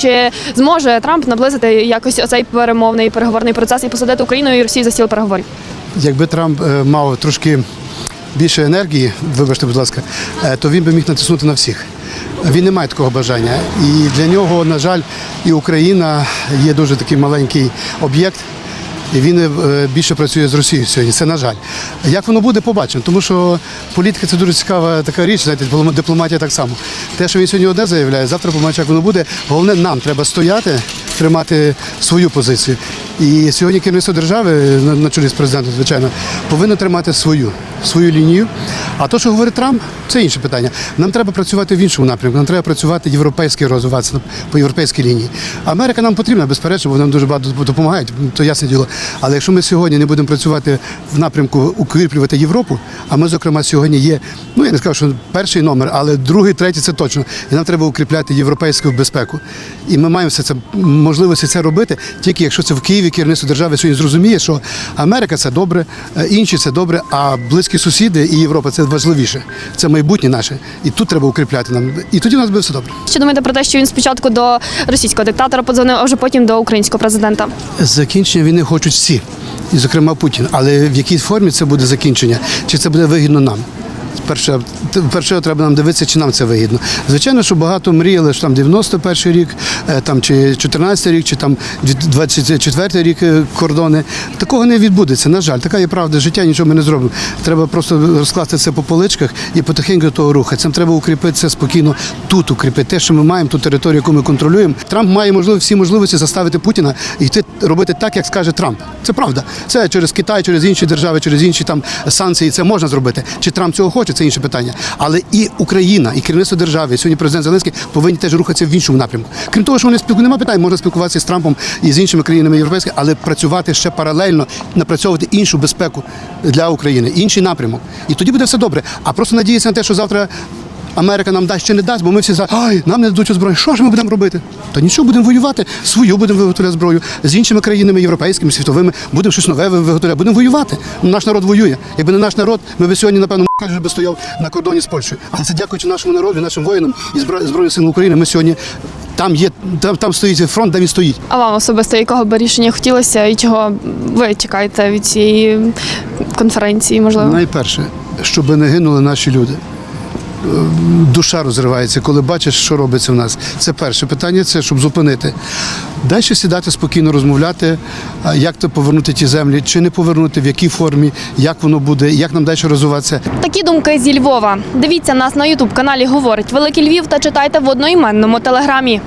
Чи зможе Трамп наблизити якось оцей перемовний переговорний процес і посадити Україну і Росію за стіл переговорів? Якби Трамп е, мав трошки більше енергії, вибачте, будь ласка, е, то він би міг натиснути на всіх. Він не має такого бажання. І для нього, на жаль, і Україна є дуже такий маленький об'єкт. І він е, більше працює з Росією сьогодні. Це на жаль. Як воно буде, побачимо. Тому що політика це дуже цікава така річ, знаєте, дипломатія так само. Те, що він сьогодні одне заявляє, завтра побачимо, як воно буде. Головне, нам треба стояти, тримати свою позицію. І сьогодні керівництво держави, на, чолі з президентом, звичайно, повинно тримати свою, свою лінію. А то, що говорить Трамп, це інше питання. Нам треба працювати в іншому напрямку. Нам треба працювати європейський розвиватися по європейській лінії. Америка нам потрібна, безперечно, бо нам дуже багато допомагають, то ясне діло. Але якщо ми сьогодні не будемо працювати в напрямку укріплювати Європу, а ми, зокрема, сьогодні є, ну я не скажу, що перший номер, але другий, третій це точно. І нам треба укріпляти європейську безпеку. І ми маємо все це можливості це робити, тільки якщо це в Києві керівництво держави сьогодні зрозуміє, що Америка це добре, е, інші це добре, а близькі сусіди і Європа це важливіше. Це майбутнє наше. І тут треба укріпляти нам. І тоді у нас буде все добре. Що думаєте про те, що він спочатку до російського диктатора подзвонив, а вже потім до українського президента? Закінчення війни хочуть всі, і зокрема Путін. Але в якій формі це буде закінчення? Чи це буде вигідно нам? Перше, перше треба нам дивитися, чи нам це вигідно. Звичайно, що багато мріяли, що там 91 рік, е, там чи 14 рік, чи там 24 рік е, кордони. Такого не відбудеться. На жаль, така є правда. Життя нічого ми не зробимо. Треба просто розкласти це по поличках і потихеньку того рухатися. Нам треба укріпити це спокійно тут, укріпити те, що ми маємо, ту територію, яку ми контролюємо. Трамп має можливо всі можливості заставити Путіна йти робити так, як скаже Трамп. Це правда. Це через Китай, через інші держави, через інші там санкції. Це можна зробити. Чи Трамп цього хоче, це інше питання. Але і Україна, і керівництво держави, і сьогодні президент Зеленський повинні теж рухатися в іншому напрямку. Крім того, що вони спілку немає питань, можна спілкуватися з Трампом і з іншими країнами європейськими, але працювати ще паралельно, напрацьовувати іншу безпеку для України, інший напрямок. І тоді буде все добре. А просто надіятися на те, що завтра. Америка нам дасть чи не дасть, бо ми всі за ай, нам не дадуть зброю. Що ж ми будемо робити? Та нічого будемо воювати. Свою будемо виготовляти зброю з іншими країнами європейськими, світовими. Будемо щось нове виготовляти. Будемо воювати. Наш народ воює. Якби не наш народ, ми б сьогодні, напевно, би стояв на кордоні з Польщею. Але це дякуючи нашому народу, нашим воїнам і Збро- Збройним силам України. Ми сьогодні там є, там, там стоїть фронт, де він стоїть. А вам особисто якого б рішення хотілося і чого ви чекаєте від цієї конференції? Можливо, Найперше, щоб не гинули наші люди. Е, Душа розривається, коли бачиш, що робиться в нас. Це перше питання, це щоб зупинити. Далі сідати спокійно розмовляти, як то повернути ті землі, чи не повернути, в якій формі, як воно буде, як нам далі розвиватися. такі думки зі Львова. Дивіться нас на Ютуб каналі Говорить Великий Львів та читайте в одноіменному телеграмі.